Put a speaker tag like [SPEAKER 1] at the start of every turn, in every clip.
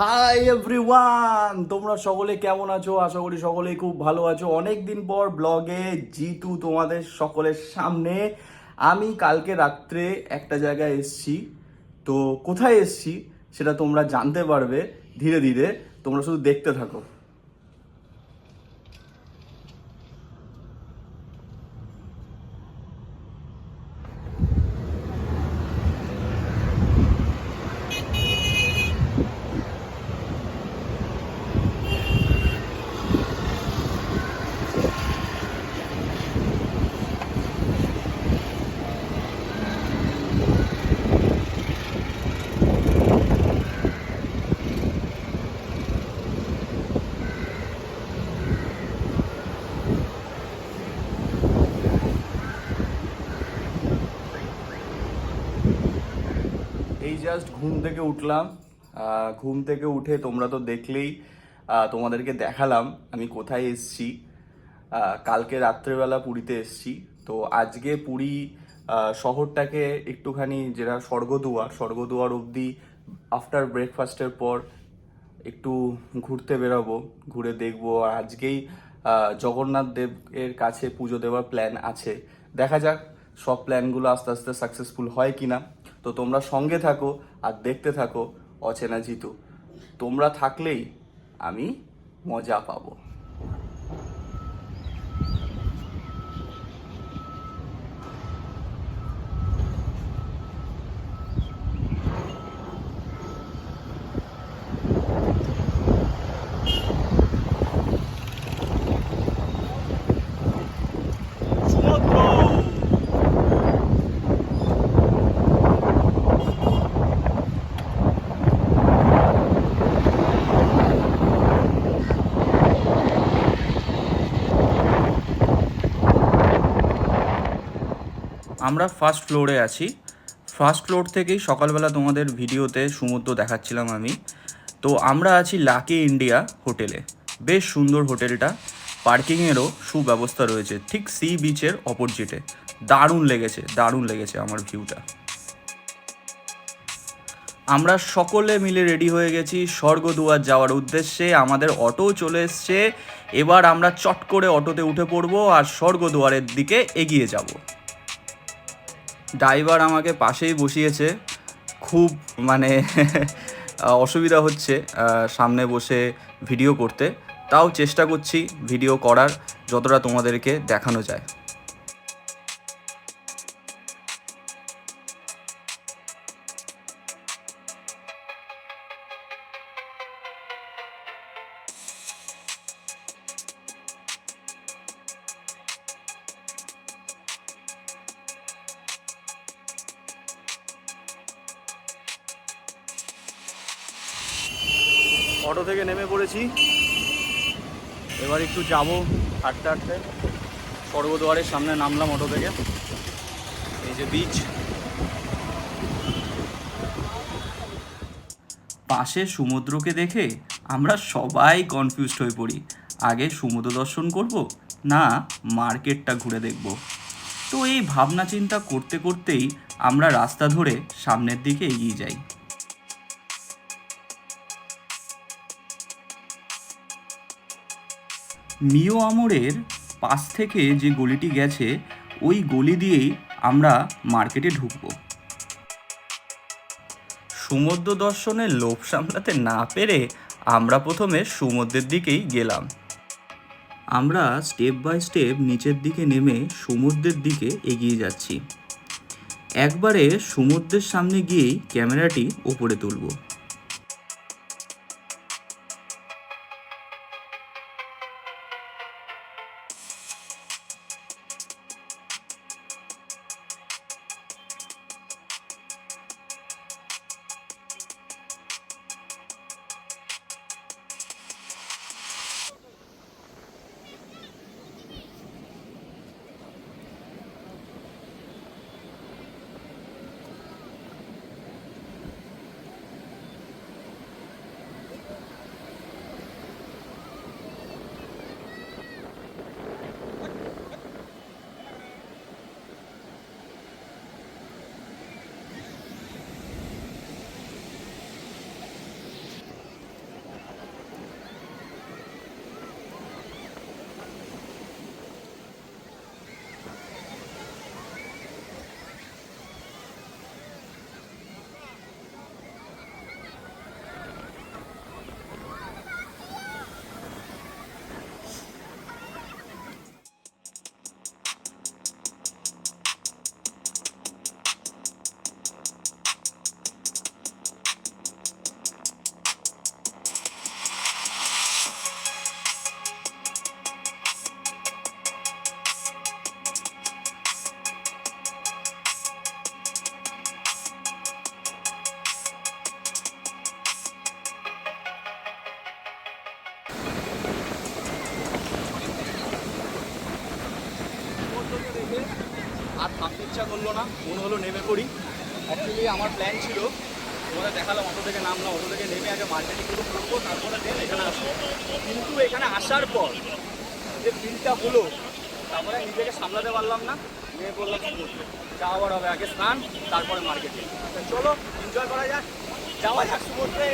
[SPEAKER 1] Hi everyone তোমরা সকলে কেমন আছো? আশা করি সকলেই খুব ভালো আছো। অনেক দিন পর ব্লগে জিতু তোমাদের সকলের সামনে। আমি কালকে রাত্রে একটা জায়গায় এসছি। তো কোথায় এসছি সেটা তোমরা জানতে পারবে ধীরে ধীরে। তোমরা শুধু দেখতে থাকো এই জাস্ট ঘুম থেকে উঠলাম। ঘুম থেকে উঠে তোমরা তো দেখলেই তোমাদেরকে দেখালাম আমি কোথায় এসছি। কালকে রাত্রেবেলা পুরীতে এসছি। তো আজকে পুরী শহরটাকে একটুখানি যেটা স্বর্গদুয়ার স্বর্গদুয়ার অবধি আফটার ব্রেকফাস্টের পর একটু ঘুরতে বেরোবো, ঘুরে দেখব। আর আজকেই জগন্নাথ দেবের কাছে পুজো দেওয়ার প্ল্যান আছে। দেখা যাক সব প্ল্যানগুলো আস্তে আস্তে সাকসেসফুল হয় কিনা। তো তোমরা সঙ্গে থাকো আর দেখতে থাকো অচেনা জিতু। তোমরা থাকলেই আমি মজা পাবো। আমরা ফার্স্ট ফ্লোরে আছি। ফার্স্ট ফ্লোর থেকেই সকালবেলা তোমাদের ভিডিওতে সমুদ্র দেখাচ্ছিলাম আমি। তো আমরা আছি লাকি ইন্ডিয়া হোটেলে। বেশ সুন্দর হোটেলটা। পার্কিংয়েরও সুব্যবস্থা রয়েছে। ঠিক সি বিচের অপোজিটে দারুণ লেগেছে দারুণ লেগেছে আমার ভিউটা আমরা সকলে মিলে রেডি হয়ে গেছি স্বর্গদুয়ার যাওয়ার উদ্দেশ্যে। আমাদের অটো চলে এসছে। এবার আমরা চট করে অটোতে উঠে পড়ব আর স্বর্গদুয়ারের দিকে এগিয়ে যাব। ড্রাইভার আমাকে পাশেই বসিয়েছে। খুব মানে অসুবিধা হচ্ছে সামনে বসে ভিডিও করতে। তাও চেষ্টা করছি ভিডিও করার, যতটা তোমাদেরকে দেখানো যায়। অটো থেকে নেমে পড়েছি। এবার একটু যাব হাঁটতে হাঁটতে। স্বর্গদুয়ারের সামনে নামলাম অটো থেকে। এই যে বিচ পাশে সমুদ্রকে দেখে আমরা সবাই কনফিউজড হয়ে পড়ি। আগে সমুদ্র দর্শন করব, না মার্কেটটা ঘুরে দেখব। তো এই ভাবনা চিন্তা করতে করতেই আমরা রাস্তা ধরে সামনের দিকে এগিয়ে যাই। মিও আমরের পাশ থেকে যে গলিটি গেছে ওই গলি দিয়েই আমরা মার্কেটে ঢুকবো। সমুদ্র দর্শনের লোভ সামলাতে না পেরে আমরা প্রথমে সমুদ্রের দিকেই গেলাম। আমরা স্টেপ বাই স্টেপ নিচের দিকে নেমে সমুদ্রের দিকে এগিয়ে যাচ্ছি। একবারে সমুদ্রের সামনে গিয়েই ক্যামেরাটি ওপরে তুলবো। ইচ্ছা করল না, মনে হলো নেমে পড়ি। অ্যাকচুয়ালি আমার প্ল্যান ছিল, তোমাদের দেখালাম অটো থেকে নামলাম, অটো থেকে নেমে আগে মার্কেটিং করে করব, তারপরে দেন এখানে আসব। কিন্তু এখানে আসার পর যে ফিলটা হলো, তারপরে নিজেকে সামলাতে পারলাম না। নেমে পড়লাম সমুদ্রে যাওয়ার হবে, আগে স্নান, তারপরে মার্কেটিং চলো এনজয় করা যাক। যাওয়া যাক সমুদ্রে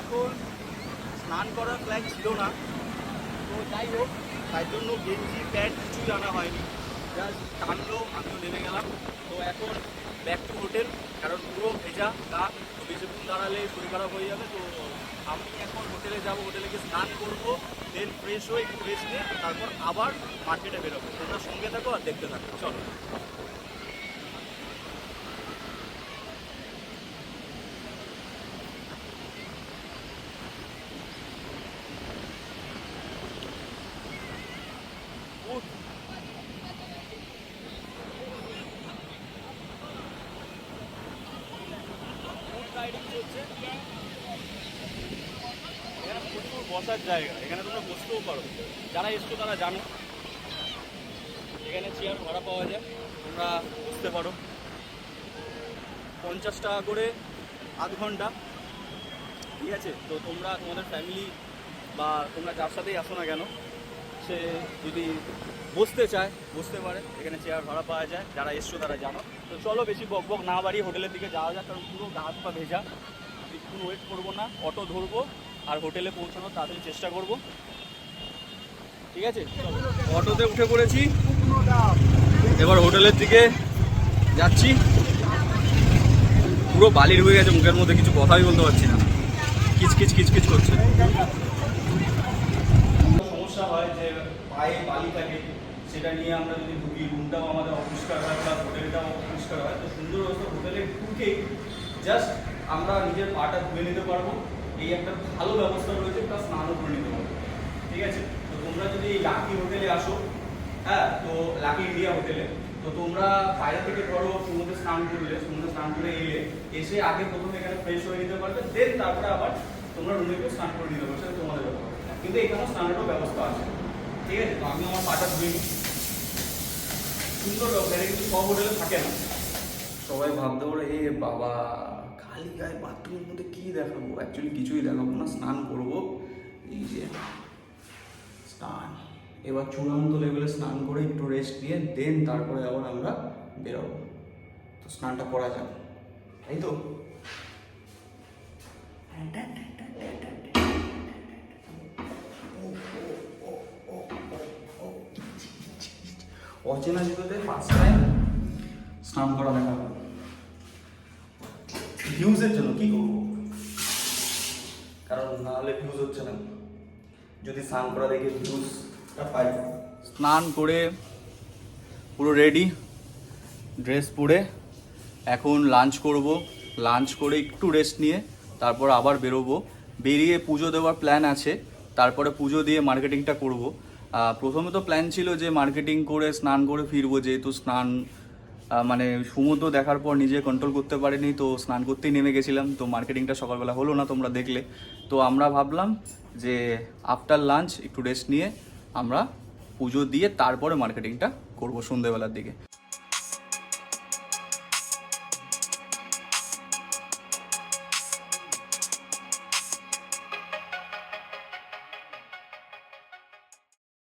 [SPEAKER 1] এখন স্নান করার প্ল্যান ছিল না। তো যাই হোক, তাই জন্য গেঞ্জি, প্যান্ট কিছু জানা হয়নি। জাস্ট টানলো, আমিও নেমে গেলাম। তো এখন ব্যাক টু হোটেল কারণ পুরো ভেজা, গা তো বেশিক্ষণ দাঁড়ালে শরীর খারাপ হয়ে যাবে। তো আমি এখন হোটেলে যাব হোটেলে গিয়ে স্নান করব দেন ফ্রেশ হয়ে একটু রেস্ট নিয়ে, তারপর আবার মার্কেটে বেরোবো। তোমরা সঙ্গে থাকো আর দেখতে থাকো। চলো। বসার জায়গা, এখানে তোমরা বসতেও পারো। যারা এসছো তারা জানো। এখানে চেয়ার ভাড়া পাওয়া যায়। তোমরা বসতে পারো। পঞ্চাশ টাকা করে আধ ঘণ্টা। ঠিক আছে? তো তোমরা তোমাদের ফ্যামিলি বা তোমরা যার সাথেই আসো না কেন, সে যদি বসতে চায়, বসতে পারে। এখানে চেয়ার ভাড়া পাওয়া যায়। যারা এসছো তারা জানো। তো চলো বেশি বক বক না বাড়িয়ে হোটেলের দিকে যাওয়া যাক, কারণ পুরো গা হাত পা ভেজা। একটু ওয়েট করব না অটো ধরবো। আর হোটেলে পৌঁছানোর তাড়াতাড়ি চেষ্টা করব। ঠিক আছে? অটোতে উঠে পড়েছি। এবার হোটেলের দিকে যাচ্ছি। পুরো বালির হয়ে গেছে মুখের মধ্যে কিছু কথাই বলতে পারছি না। কিচ কিচ কিচ কিচ করছে। সমস্যা হয় যে পায়ে বালি থাকে সেটা নিয়ে আমরা যদি ঢুকি রুমটাও আমাদের অপরিষ্কার হয় বা হোটেলটাও অপরিষ্কার হয় তো সুন্দর হোটেলে ঢুকে জাস্ট আমরা নিজের পাটা ধুয়ে নিতে পারব। এই একটা ভালো ব্যবস্থা রয়েছে প্লাস স্নানও করে নিতে পারব ঠিক আছে? তো তোমরা যদি লাকি হোটেলে আসো হ্যাঁ তো লাকি ইন্ডিয়া হোটেলে তো তোমরা বাইরে থেকে ধরো সমুদ্রে স্নান করলে, সমুদ্রে স্নান করে এলে, এসে আগে প্রথমে এখানে ফ্রেশ হয়ে নিতে পারবে দেন তারপরে আবার তোমরা রুমে গিয়ে স্নান করে নিতে পারবে, সেটা তোমাদের ব্যাপার। কিন্তু এখানেও স্নানেরও ব্যবস্থা আছে। ঠিক আছে? তো আমি আমার পাটা ধুয়ে নিই। সুন্দর ব্যবস্থা কিন্তু সব হোটেলে থাকে না। সবাই ভাবতে পারে, এ বাবা খালি গায়ে বাথরুমের মধ্যে কি দেখাবো? অ্যাকচুয়ালি কিছুই দেখাবো না, স্নান করব। এই যে, স্নান। এবার চূড়ান্ত লেভেলে স্নান করে একটু রেস্ট নিয়ে দেন তারপরে আবার আমরা বেরোবো। তো স্নানটা করা যাক। তাই তো? অচেনা জগতে ফার্স্ট টাইম স্নান করা দেখা ভিউজের জন্য কি করব? কারণ না হলে ভিউজ হচ্ছে না। যদি স্নান করা দেখে ভিউজটা পাই। স্নান করে পুরো রেডি ড্রেস পরে এখন লাঞ্চ করব। লাঞ্চ করে একটু রেস্ট নিয়ে তারপর আবার বেরোবো। বেরিয়ে পুজো দেওয়ার প্ল্যান আছে, তারপরে পুজো দিয়ে মার্কেটিংটা করব। প্রথমে তো প্ল্যান ছিল যে মার্কেটিং করে স্নান করে ফিরবো, যেহেতু স্নান মানে সমুদ্র দেখার পর নিজে কন্ট্রোল করতে পারিনি, তো স্নান করতেই নেমে গেছিলাম, তো মার্কেটিংটা সকালবেলা হলো না তোমরা দেখলে। তো আমরা ভাবলাম যে আফটার লাঞ্চ একটু রেস্ট নিয়ে আমরা পুজো দিয়ে তারপরে মার্কেটিংটা করব সন্ধেবেলার দিকে।